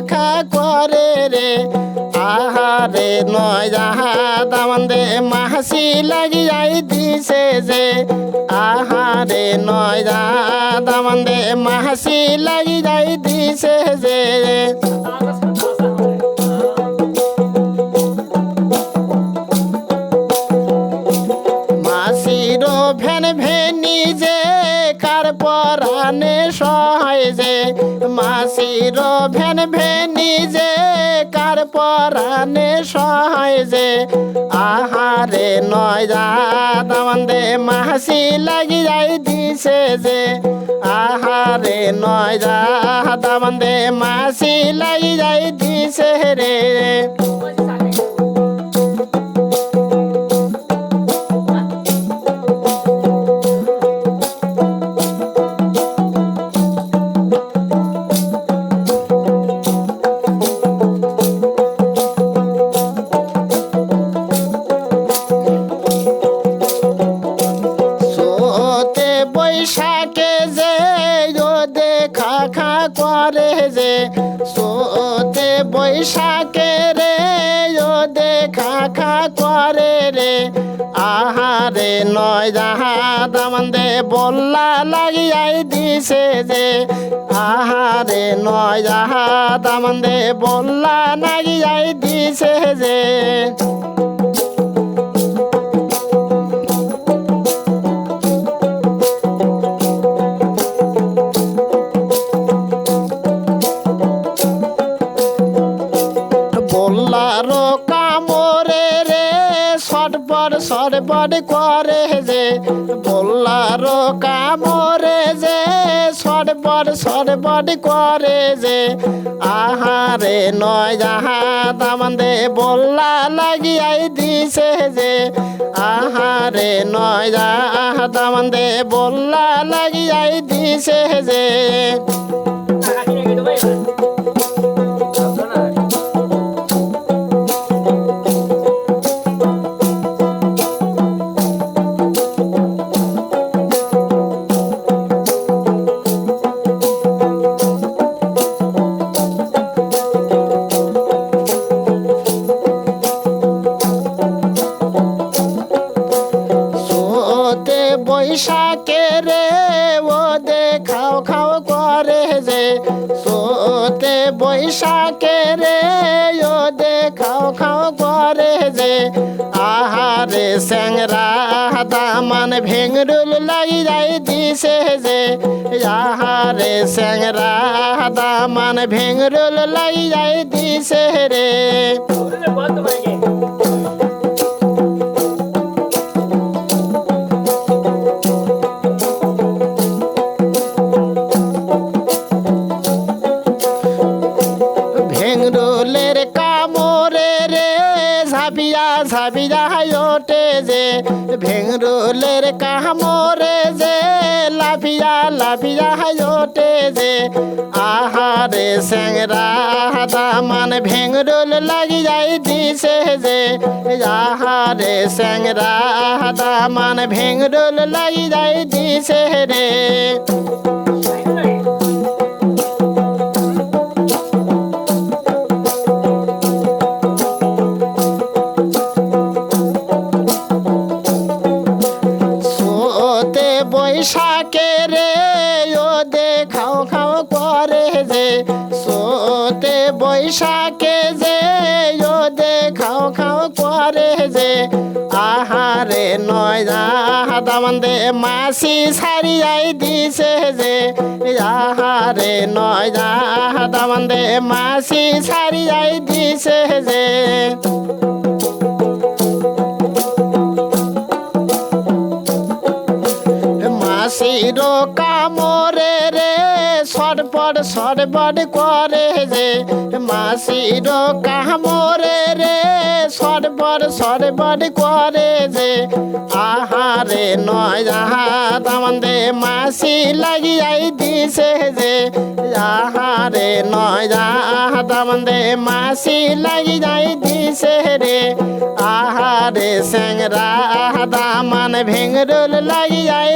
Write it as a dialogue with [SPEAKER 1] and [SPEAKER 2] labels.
[SPEAKER 1] দেখা করে রে। আহারে নয় যাহা তামান্দে মাহাসি লাগি যাই দিছে যে। আহারে নয় যাহা তামান্দে মাহাসি লাগি যাই দিছে যে। মাসির ভেন ভেনি যে কার পরানে সহ যে মাসির ভেন ভেনি যে, কার পরানে সহায় যে। আহারে নয় দামান্দে মাসি লাগি যাই দিছে যে। আহারে নয় দামান্দে মাসি লাগি যাই দিছে রে। বৈশাখে রে, ও দেখা খা করে রে। আহারে নয় যাহা দামন্দে বল্লা লাগিয়াই দিছে যে। আহারে নয় যাহা দামন্দে বল্লা লাগিয়াই দিছে যে। বল্লার কামরে রে সটপট সটপট করে যে বল্লার কামরে যে সটপট সটপট করে যে আহারে নয় যাহা দামান্দে বল্লা লাগিয়াই দিছে যে আহারে নয় যাহা দামান্দে বল্লা লাগিয়াই দিছে যে সোতে বৈশাখে রে, ও দেখাও খাও করে যে। আহারে স্যাংরা দামান ভেঙরুল লাগি যাই দিছে যে। আহারে স্যাংরা দামান ভেঙরুল লাগি যাই দিছে রে। ঝাপিয়া ওঠে যে, ভেঙরুলের কামরে যে, লাফিয়া লাফিয়া ওঠে যে, আহারে স্যাংরা দামান ভেঙরুল লাগি যাই দিছে যে, আহারে স্যাংরা দামান ভেঙরুল লাগি যাই দিছে রে। বৈশাখে রে, ও দে, খাও করে যে। সোতে বৈশাখে যে, ও দে, খাও করে যে। আহারে নয় দামন্দে মাসি সারিয়াই দিছে যে। আহারে নয় দামন্দে মাসি সারিয়াই দিছে যে। কামরে রে সটপট সটপট করে যে। মাসির কামরে রে সটপট সটপট করে যে। আহারে নয় যাহা তামন্দে মাসি লাগিয়াই দিছে যে। আহারে নয় যাহা তামন্দে মাসি লাগিয়াই দিছে রে। আহারে সেংরা স্যাংরা দামান ভেঙরুল লাগিয়াই